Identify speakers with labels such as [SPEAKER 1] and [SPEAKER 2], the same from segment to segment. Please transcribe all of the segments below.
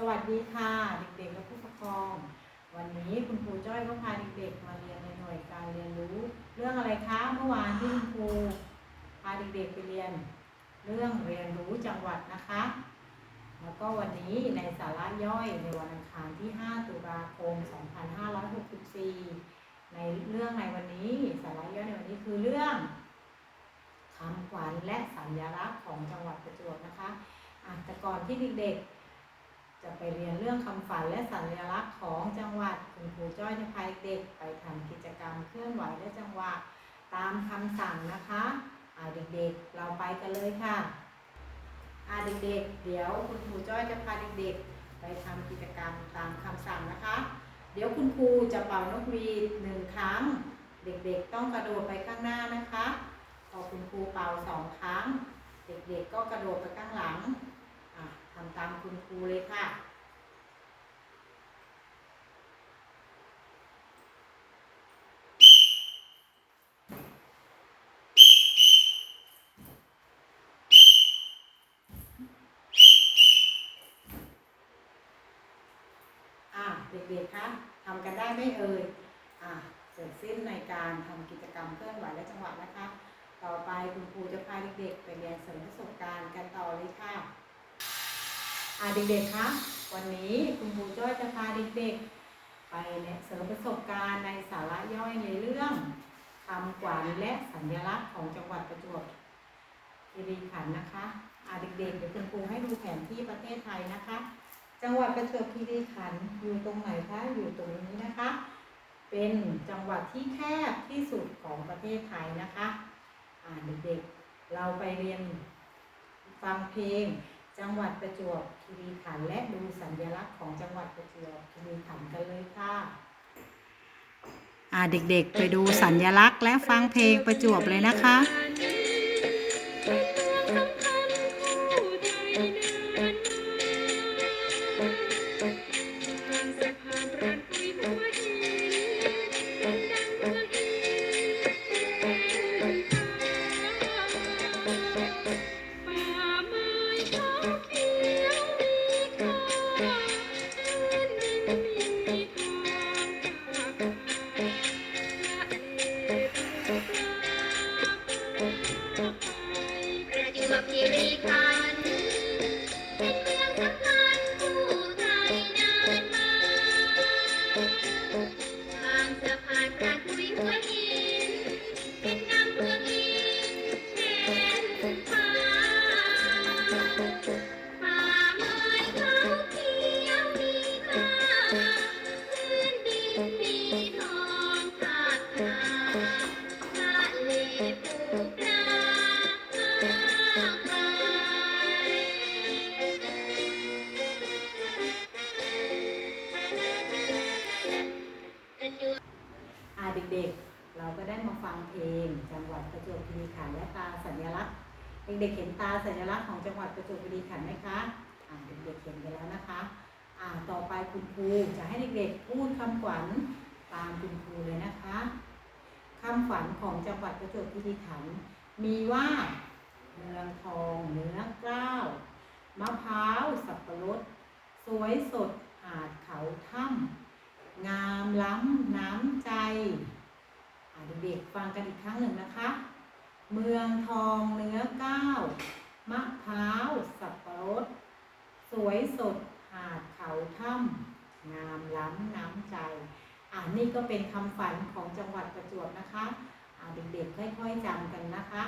[SPEAKER 1] สวัสดีค่ะเด็กๆและผู้ปกครอง วันนี้คุณครูจ้อยก็พาเด็กๆมาเรียนในหน่วยการเรียนรู้ เรื่องอะไรคะเมื่อวานที่คุณครูพาเด็กๆไปเรียน เรื่องเรียนรู้จังหวัดนะคะ แล้วก็วันนี้ในสาระย่อยในวันอังคารที่ 5 ตุลาคม 2564 ในเรื่องในวันนี้สาระย่อยในวันนี้คือเรื่องคำขวัญและสัญลักษณ์ของจังหวัดประจวบนะคะอะแต่ก่อนที่เด็กๆ จะไปเรียนเรื่องคำฝันและสัญลักษณ์ของจังหวัดคุณครูจ้อยจะพาเด็กไปทำกิจกรรมเคลื่อนไหวและจังหวะตามคำสั่งนะคะอาเด็กๆ เราไปกันเลยค่ะอาเด็กๆ เดี๋ยวคุณครูจ้อยจะพาเด็กๆ ไปทำกิจกรรมตามคำสั่งนะคะ เดี๋ยวคุณครูจะเป่านกหวีดหนึ่งครั้ง เด็กๆ ต้องกระโดดไปข้างหน้านะคะ พอคุณครูเป่าสองครั้ง เด็กๆ ก็กระโดดไปข้างหลัง ทำตามคุณครูเลยค่ะ อะเด็กๆคะทำกันได้ไหมเอ่ย อะเสร็จสิ้นในการทำกิจกรรมเคลื่อนไหวและจังหวะนะคะ ต่อไปคุณครูจะพาเด็กๆไปเรียนเสริมประสบการณ์กันต่อเลยค่ะ อะเด็กๆคะวันนี้คุณครูจ้อยจะพาเด็กๆ ไปเนี่ยเสริมประสบการณ์ในสาระย่อยในเรื่องคำขวัญและสัญลักษณ์ของจังหวัดประจวบคีรีขันธ์นะคะอะเด็กๆเดี๋ยวคุณครูให้ดูแผนที่ประเทศไทยนะคะ จังหวัดประจวบคีรีขันธ์อยู่ตรงไหนคะอยู่ตรงนี้นะคะ เป็นจังหวัดที่แคบที่สุดของประเทศไทยนะคะอ่าเด็กๆเราไปเรียนฟังเพลง จังหวัดประจวบคีรีขันธ์และดูสัญลักษณ์ของจังหวัดประจวบคีรีขันธ์กันเลยค่ะ อ่าเด็กๆ ไปดูสัญลักษณ์และฟังเพลงประจวบเลยนะคะ
[SPEAKER 2] ประ จังหวัดป
[SPEAKER 1] ระจวบคีรีขันธ์และตาสัญลักษณ์ เด็กๆเห็นตาสัญลักษณ์ของจังหวัดประจวบคีรีขันธ์ไหมคะอ่าเด็กๆเห็นไปแล้วนะคะอ่าต่อไปคุณครูจะให้เด็กๆพูดคำขวัญตามคุณครูเลยนะคะคำขวัญของจังหวัดประจวบคีรีขันธ์มีว่าเมืองทองเนื้อเกล้ามะพร้าวสับปะรด สวยสดหาดเขาถ้ำงามล้ำน้ำใจ ฟังกันอีกครั้งหนึ่งนะคะ เมืองทองเนื้อก้าวมะพร้าว สับปะรด สวยสดหาดเขาถ้ำงามล้ำน้ำใจ อ่านี่ก็เป็นคำฝันของจังหวัดประจวบนะคะ อ่าเด็กๆค่อยๆจำกันนะคะ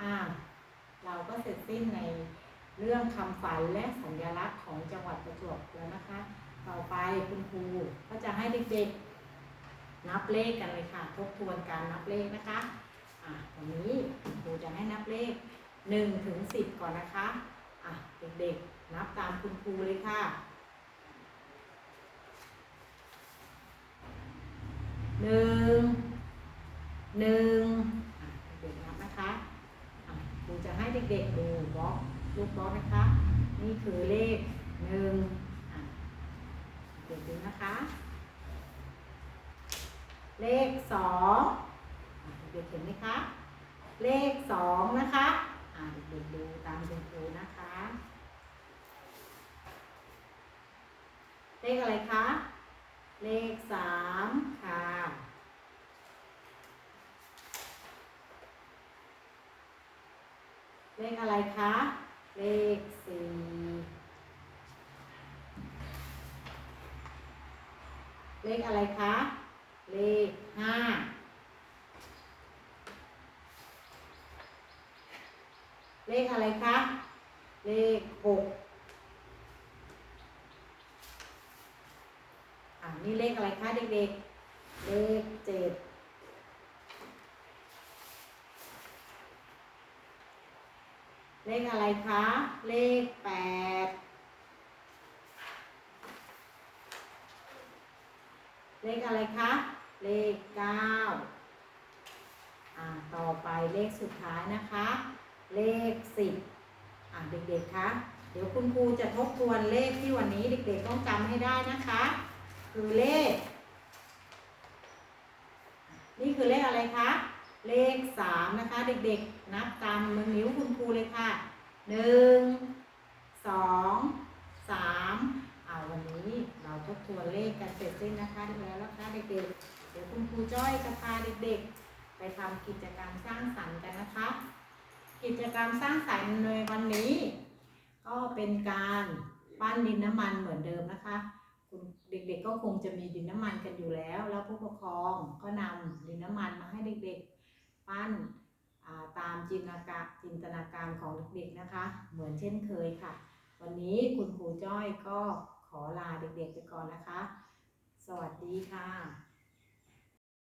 [SPEAKER 1] อ่าเราก็เสร็จสิ้นในเรื่องคำฝันและสัญลักษณ์ของจังหวัดประจวบแล้วนะคะ ต่อไปคุณครูก็จะให้เด็กๆ นับเลขกันเลยค่ะ ทบทวนการนับเลขนะคะอะวันนี้ครูจะให้นับเลขหนึ่งถึงสิบก่อนนะคะอะเด็กๆนับตามคุณครูเลยค่ะหนึ่งหนึ่งเด็กๆนับนะคะอะครูจะให้เด็กๆดูบล็อกลูกบล็อกนะคะ นี่คือเลขหนึ่งเดี๋ยวดูนะคะ เลขสองเด็กเห็นไหมคะ เลขสองนะคะอ่าเด็กๆดูตามคุณครูนะคะอขอะไรคะ เลขสามค่ะเลขอะไรคะ เลขสี่เลขอะไรคะ เลขห้าเลขอะไรคะ เลขหกอ่านี่เลขอะไรคะเด็กๆ เลขเจ็ดเลขอะไรคะ เลขแปดเลขอะไรคะ เลขเก้าอ่าต่อไปเลขสุดท้ายนะคะ เลขสิบอ่าเด็กๆคะเดี๋ยวคุณครูจะทบทวนเลขที่วันนี้เด็กๆต้องจำให้ได้นะคะ คือเลข นี่คือเลขอะไรคะ เลขสามนะคะ เด็กๆ นับตามมือนิ้วคุณครูเลยค่ะหนึ่งสองสามเอาวันนี้เราทบทวนเลขกันเสร็จสิ้นนะคะแล้วนะคะเด็กๆ ดี๋ยวคุณครูจ้อยจะพาเด็กๆ ไปทำกิจกรรมสร้างสรรค์กันนะคะ กิจกรรมสร้างสรรค์ในวันนี้ ก็เป็นการปั้นดินน้ำมันเหมือนเดิมนะคะคุณเด็กๆก็คงจะมีดินน้ำมันกันอยู่แล้ว แล้วผู้ปกครองก็นำดินน้ำมันมาให้เด็กๆ ปั้นาตามจินตนาการจินตนาการของเด็กๆนะคะ เหมือนเช่นเคยค่ะ วันนี้คุณครูจ้อยก็ขอลาเด็กๆไปก่อนนะคะ สวัสดีค่ะ